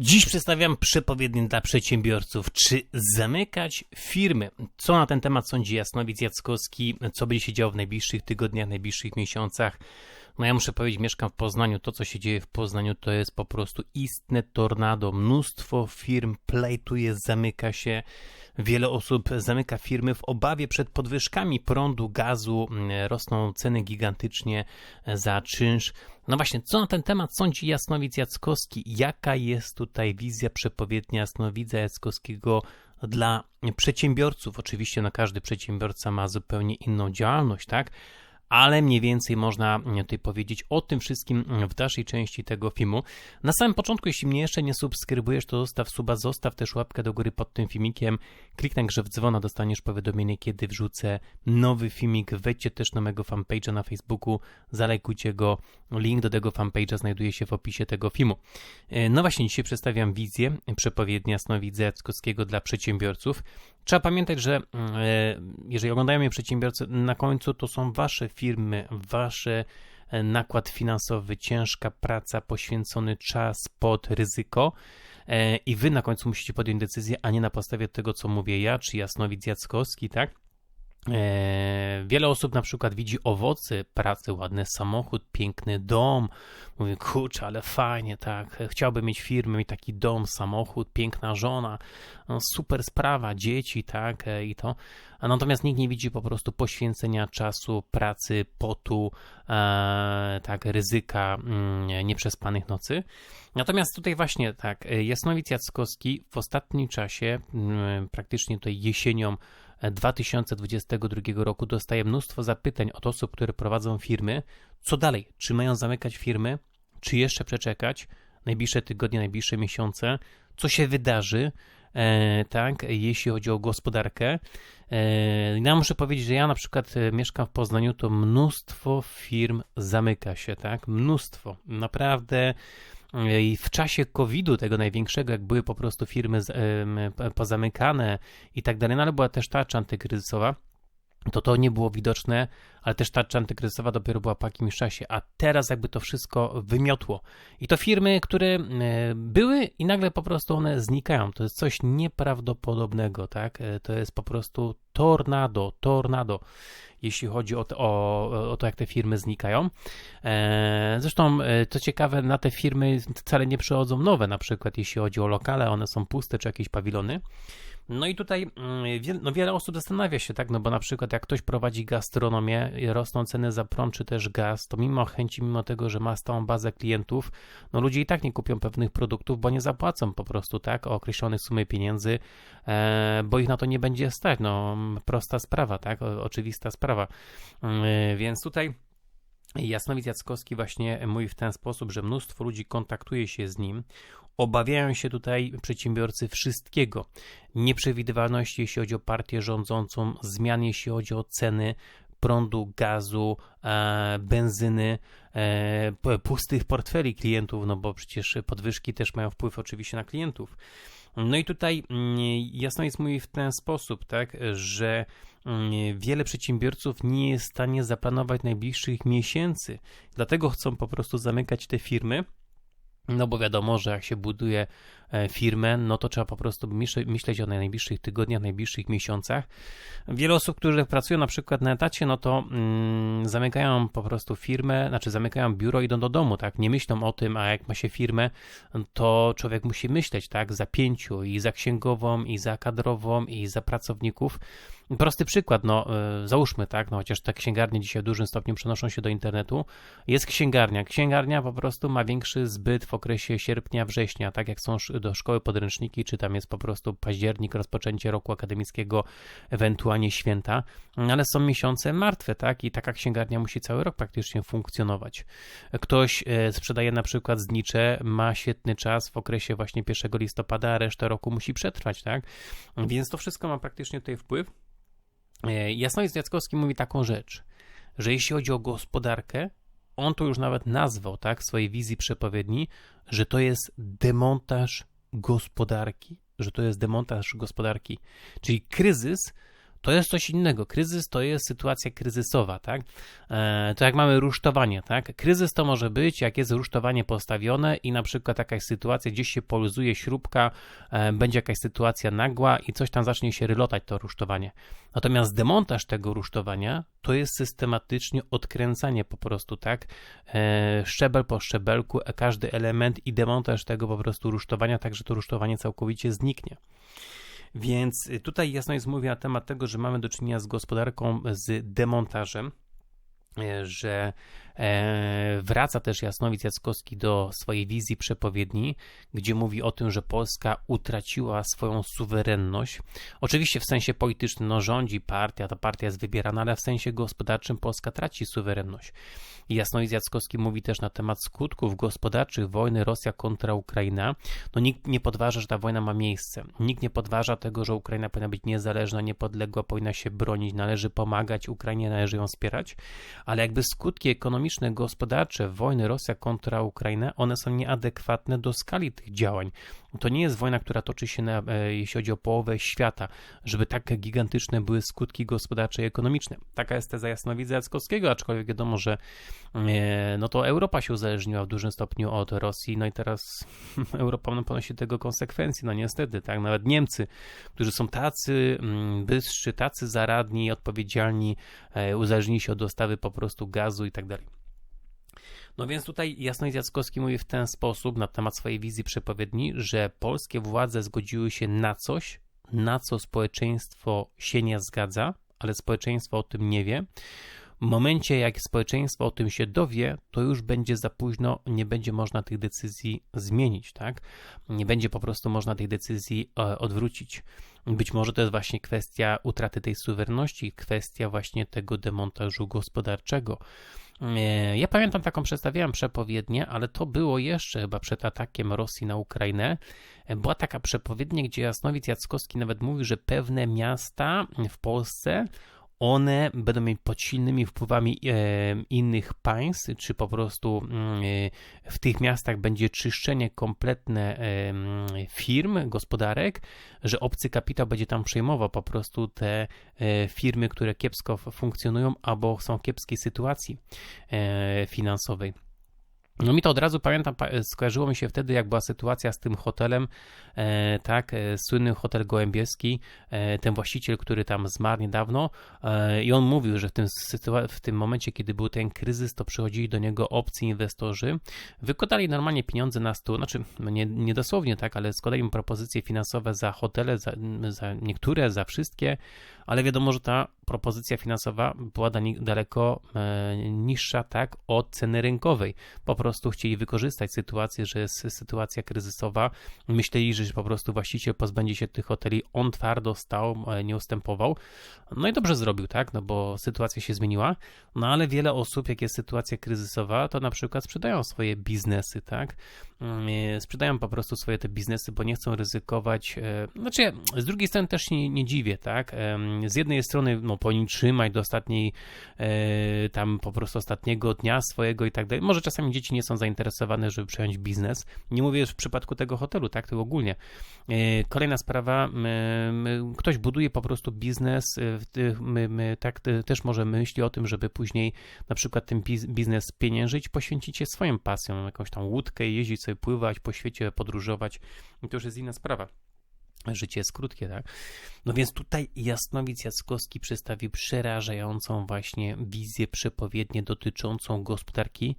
Dziś przedstawiam przepowiednię dla przedsiębiorców. Czy zamykać firmy? Co na ten temat sądzi Jasnowic Jackowski? Co będzie się działo w najbliższych tygodniach, najbliższych miesiącach? No ja muszę powiedzieć, mieszkam w Poznaniu. To, co się dzieje w Poznaniu, to jest po prostu istne tornado. Mnóstwo firm plejtuje, zamyka się. Wiele osób zamyka firmy w obawie przed podwyżkami prądu, gazu. Rosną ceny gigantycznie za czynsz. No właśnie, co na ten temat sądzi Jasnowic Jackowski? Jaka jest tutaj wizja przepowiednia Jasnowidza Jackowskiego dla przedsiębiorców? Oczywiście, no każdy przedsiębiorca ma zupełnie inną działalność, tak? Ale mniej więcej można tutaj powiedzieć o tym wszystkim w dalszej części tego filmu. Na samym początku, jeśli mnie jeszcze nie subskrybujesz, to zostaw suba, zostaw też łapkę do góry pod tym filmikiem, kliknij grze w dzwona, dostaniesz powiadomienie, kiedy wrzucę nowy filmik, wejdźcie też na mojego fanpage'a na Facebooku, zalajkujcie go, link do tego fanpage'a znajduje się w opisie tego filmu. E, no właśnie, dzisiaj przedstawiam wizję przepowiednia Snowidza Jackowskiego dla przedsiębiorców. Trzeba pamiętać, że mm, e, jeżeli oglądają mnie przedsiębiorcy, na końcu to są wasze firmy, wasze e, nakład finansowy, ciężka praca, poświęcony czas pod ryzyko e, i wy na końcu musicie podjąć decyzję, a nie na podstawie tego, co mówię ja, czy Jasnowic Jackowski, tak? E, wiele osób na przykład widzi owoce pracy, ładny samochód, piękny dom. Mówi, kurczę, ale fajnie, tak. Chciałbym mieć firmę, mieć taki dom, samochód, piękna żona, no, super sprawa, dzieci, tak, e, i to. Natomiast nikt nie widzi po prostu poświęcenia czasu, pracy, potu, e, tak, ryzyka mm, nieprzespanych nocy. Natomiast tutaj właśnie tak, Jasnowic Jackowski w ostatnim czasie, mm, praktycznie tutaj jesienią, 2022 roku dostaję mnóstwo zapytań od osób, które prowadzą firmy. Co dalej? Czy mają zamykać firmy? Czy jeszcze przeczekać? Najbliższe tygodnie, najbliższe miesiące? Co się wydarzy? E, tak, jeśli chodzi o gospodarkę. E, ja muszę powiedzieć, że ja na przykład e, mieszkam w Poznaniu, to mnóstwo firm zamyka się, tak, mnóstwo. Naprawdę i w czasie COVID-u, tego największego, jak były po prostu firmy pozamykane i tak dalej, no ale była też tarcza antykryzysowa, to to nie było widoczne, ale też tarcza antykryzysowa dopiero była po jakimś czasie, a teraz jakby to wszystko wymiotło. I to firmy, które były i nagle po prostu one znikają. To jest coś nieprawdopodobnego, tak? E, to jest po prostu tornado, tornado jeśli chodzi o to, o, o to jak te firmy znikają. E, zresztą, e, co ciekawe, na te firmy wcale nie przychodzą nowe, na przykład jeśli chodzi o lokale, one są puste czy jakieś pawilony. No i tutaj mm, no wiele osób zastanawia się, tak, no bo na przykład jak ktoś prowadzi gastronomię, rosną ceny za prąd czy też gaz, to mimo chęci, mimo tego, że ma stałą bazę klientów, no ludzie i tak nie kupią pewnych produktów, bo nie zapłacą po prostu, tak, o określonej sumy pieniędzy, e, bo ich na to nie będzie stać, no prosta sprawa, tak, oczywista sprawa, e, więc tutaj Jasnowic Jackowski właśnie mówi w ten sposób, że mnóstwo ludzi kontaktuje się z nim, Obawiają się tutaj przedsiębiorcy wszystkiego. Nieprzewidywalności, jeśli chodzi o partię rządzącą, zmian, jeśli chodzi o ceny prądu, gazu, e, benzyny, e, pustych portfeli klientów, no bo przecież podwyżki też mają wpływ oczywiście na klientów. No i tutaj mm, jasno jest mówi w ten sposób, tak, że mm, wiele przedsiębiorców nie jest w stanie zaplanować najbliższych miesięcy, dlatego chcą po prostu zamykać te firmy no bo wiadomo, że jak się buduje e, firmę, no to trzeba po prostu myśleć o najbliższych tygodniach, najbliższych miesiącach. Wiele osób, które pracują na przykład na etacie, no to mm, zamykają po prostu firmę, znaczy zamykają biuro, idą do domu, tak? Nie myślą o tym, a jak ma się firmę, to człowiek musi myśleć, tak? Za pięciu i za księgową, i za kadrową, i za pracowników. Prosty przykład, no e, załóżmy, tak, no chociaż te księgarnie dzisiaj w dużym stopniu przenoszą się do internetu. Jest księgarnia. Księgarnia po prostu ma większy zbyt w okresie sierpnia, września, tak jak są do szkoły podręczniki, czy tam jest po prostu październik, rozpoczęcie roku akademickiego, ewentualnie święta, ale są miesiące martwe, tak, i taka księgarnia musi cały rok praktycznie funkcjonować. Ktoś e, sprzedaje na przykład znicze, ma świetny czas w okresie właśnie 1 listopada, a resztę roku musi przetrwać, tak, więc to wszystko ma praktycznie tutaj wpływ. E, Jasnowic Jackowski mówi taką rzecz, że jeśli chodzi o gospodarkę, on to już nawet nazwał, tak, w swojej wizji przepowiedni, że to jest demontaż gospodarki, że to jest demontaż gospodarki, czyli kryzys to jest coś innego. Kryzys to jest sytuacja kryzysowa, tak? E, to jak mamy rusztowanie, tak? Kryzys to może być, jak jest rusztowanie postawione i na przykład jakaś sytuacja, gdzieś się poluzuje śrubka, e, będzie jakaś sytuacja nagła i coś tam zacznie się rylotać to rusztowanie. Natomiast demontaż tego rusztowania to jest systematycznie odkręcanie po prostu, tak? E, szczebel po szczebelku, każdy element i demontaż tego po prostu rusztowania, tak że to rusztowanie całkowicie zniknie. Więc tutaj jasno jest mówi na temat tego, że mamy do czynienia z gospodarką z demontażem, że e, wraca też Jasnowic Jackowski do swojej wizji przepowiedni, gdzie mówi o tym, że Polska utraciła swoją suwerenność. Oczywiście w sensie politycznym no, rządzi partia, ta partia jest wybierana, ale w sensie gospodarczym Polska traci suwerenność. I Jasnowic Jackowski mówi też na temat skutków gospodarczych wojny Rosja kontra Ukraina. No nikt nie podważa, że ta wojna ma miejsce. Nikt nie podważa tego, że Ukraina powinna być niezależna, niepodległa, powinna się bronić, należy pomagać Ukrainie, należy ją wspierać, ale jakby skutki ekonomiczne, gospodarcze wojny Rosja kontra Ukraina, one są nieadekwatne do skali tych działań. To nie jest wojna, która toczy się, na, e, jeśli chodzi o połowę świata, żeby tak gigantyczne były skutki gospodarcze i ekonomiczne. Taka jest teza Jasnowidza Jackowskiego, aczkolwiek wiadomo, że e, no to Europa się uzależniła w dużym stopniu od Rosji, no i teraz Europa no, ponosi tego konsekwencje, no niestety, tak, nawet Niemcy, którzy są tacy mm, bystrzy, tacy zaradni, odpowiedzialni, e, uzależnili się od dostawy po prostu gazu i tak dalej. No więc tutaj Jasnowic Jackowski mówi w ten sposób na temat swojej wizji przepowiedni, że polskie władze zgodziły się na coś, na co społeczeństwo się nie zgadza, ale społeczeństwo o tym nie wie. Momencie, jak społeczeństwo o tym się dowie, to już będzie za późno, nie będzie można tych decyzji zmienić, tak? Nie będzie po prostu można tych decyzji e, odwrócić. Być może to jest właśnie kwestia utraty tej suwerenności, kwestia właśnie tego demontażu gospodarczego. E, ja pamiętam taką przedstawiałem przepowiednię, ale to było jeszcze chyba przed atakiem Rosji na Ukrainę. E, była taka przepowiednia, gdzie Jasnowic Jackowski nawet mówił, że pewne miasta w Polsce one będą mieć pod silnymi wpływami e, innych państw, czy po prostu mm, e, w tych miastach będzie czyszczenie kompletne e, firm, gospodarek, że obcy kapitał będzie tam przejmował po prostu te firmy, które kiepsko funkcjonują albo są w kiepskiej sytuacji finansowej. No mi to od razu pamiętam, skojarzyło mi się wtedy, jak była sytuacja z tym hotelem, e, tak, e, słynny hotel Gołębieski, e, ten właściciel, który tam zmarł niedawno e, i on mówił, że w tym, w tym momencie, kiedy był ten kryzys, to przychodzili do niego obcy inwestorzy, wykładali normalnie pieniądze na stół, znaczy no nie, nie dosłownie tak, ale składali mu propozycje finansowe za hotele, za, za niektóre, za wszystkie, ale wiadomo, że ta propozycja finansowa była daleko e, niższa tak od ceny rynkowej. Po prostu chcieli wykorzystać sytuację, że jest sytuacja kryzysowa. Myśleli, że po prostu właściciel pozbędzie się tych hoteli. On twardo stał, e, nie ustępował. No i dobrze zrobił, tak, no bo sytuacja się zmieniła. No ale wiele osób, jak jest sytuacja kryzysowa, to na przykład sprzedają swoje biznesy, tak. Mm, e, sprzedają po prostu swoje te biznesy, bo nie chcą ryzykować. Znaczy, z drugiej strony też nie, nie dziwię, tak. Z jednej strony, no powinni trzymać do ostatniej, e, tam po prostu ostatniego dnia swojego i tak dalej. Może czasami dzieci nie są zainteresowane, żeby przejąć biznes. Nie mówię już w przypadku tego hotelu, tak, to ogólnie. E, kolejna sprawa, ktoś buduje po prostu biznes, e, my, my, tak też może myśli o tym, żeby później na przykład ten biznes pieniężyć, poświęcić się swoją pasją, jakąś tam łódkę, jeździć sobie, pływać po świecie, podróżować. I to już jest inna sprawa. Życie jest krótkie, tak? No więc tutaj Jasnowic Jackowski przedstawił przerażającą właśnie wizję przepowiednię dotyczącą gospodarki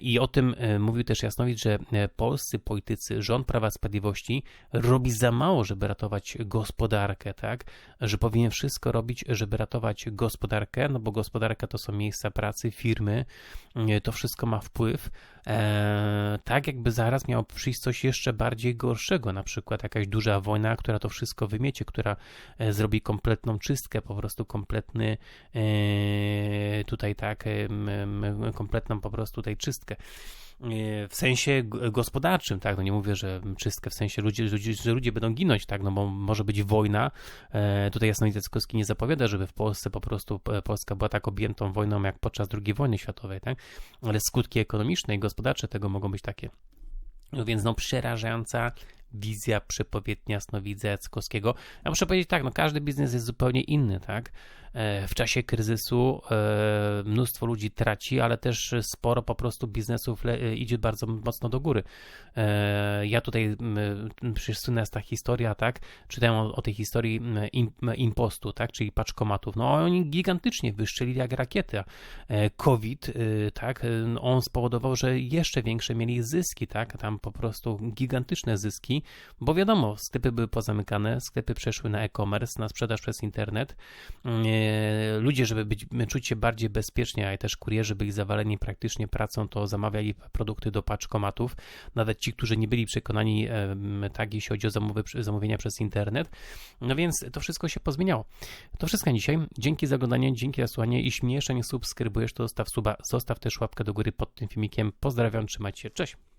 I o tym e, mówił też Jasnowicz, że e, polscy politycy, rząd Prawa Sprawiedliwości robi za mało, żeby ratować gospodarkę, tak? Że powinien wszystko robić, żeby ratować gospodarkę, no bo gospodarka to są miejsca pracy, firmy, to wszystko ma wpływ. tak jakby zaraz miało przyjść coś jeszcze bardziej gorszego, na przykład jakaś duża wojna, która to wszystko wymiecie, która zrobi kompletną czystkę, po prostu kompletny tutaj tak, kompletną po prostu tutaj czystkę w sensie gospodarczym, tak, no nie mówię, że czystkę w sensie ludzie, ludzie, że ludzie będą ginąć, tak, no bo może być wojna, e, tutaj Jasnowic Jackowski nie zapowiada, żeby w Polsce po prostu Polska była tak objętą wojną jak podczas II wojny światowej, tak, ale skutki ekonomiczne i gospodarcze tego mogą być takie. No więc no przerażająca wizja, przepowiednia jasnowidza Jackowskiego. Ja muszę powiedzieć tak, no każdy biznes jest zupełnie inny, tak? E, w czasie kryzysu e, mnóstwo ludzi traci, ale też sporo po prostu biznesów e, idzie bardzo mocno do góry. Ja tutaj przecież słynna jest ta historia, tak? Czytałem o, o tej historii impostu, tak? Czyli paczkomatów. No oni gigantycznie wyszczeli jak rakieta. COVID, tak? On spowodował, że jeszcze większe mieli zyski, tak? Tam po prostu gigantyczne zyski, bo wiadomo, sklepy były pozamykane, sklepy przeszły na e-commerce, na sprzedaż przez internet ludzie, żeby być, czuć się bardziej bezpiecznie, a też kurierzy byli zawaleni praktycznie pracą, to zamawiali produkty do paczkomatów. Nawet ci, którzy nie byli przekonani, tak, jeśli chodzi o zamowy, zamówienia przez internet. No więc to wszystko się pozmieniało. To wszystko dzisiaj. Dzięki za oglądanie, dzięki za słuchanie. Jeśli jeszcze subskrybujesz, to zostaw suba, zostaw też łapkę do góry pod tym filmikiem. Pozdrawiam, trzymajcie się, cześć!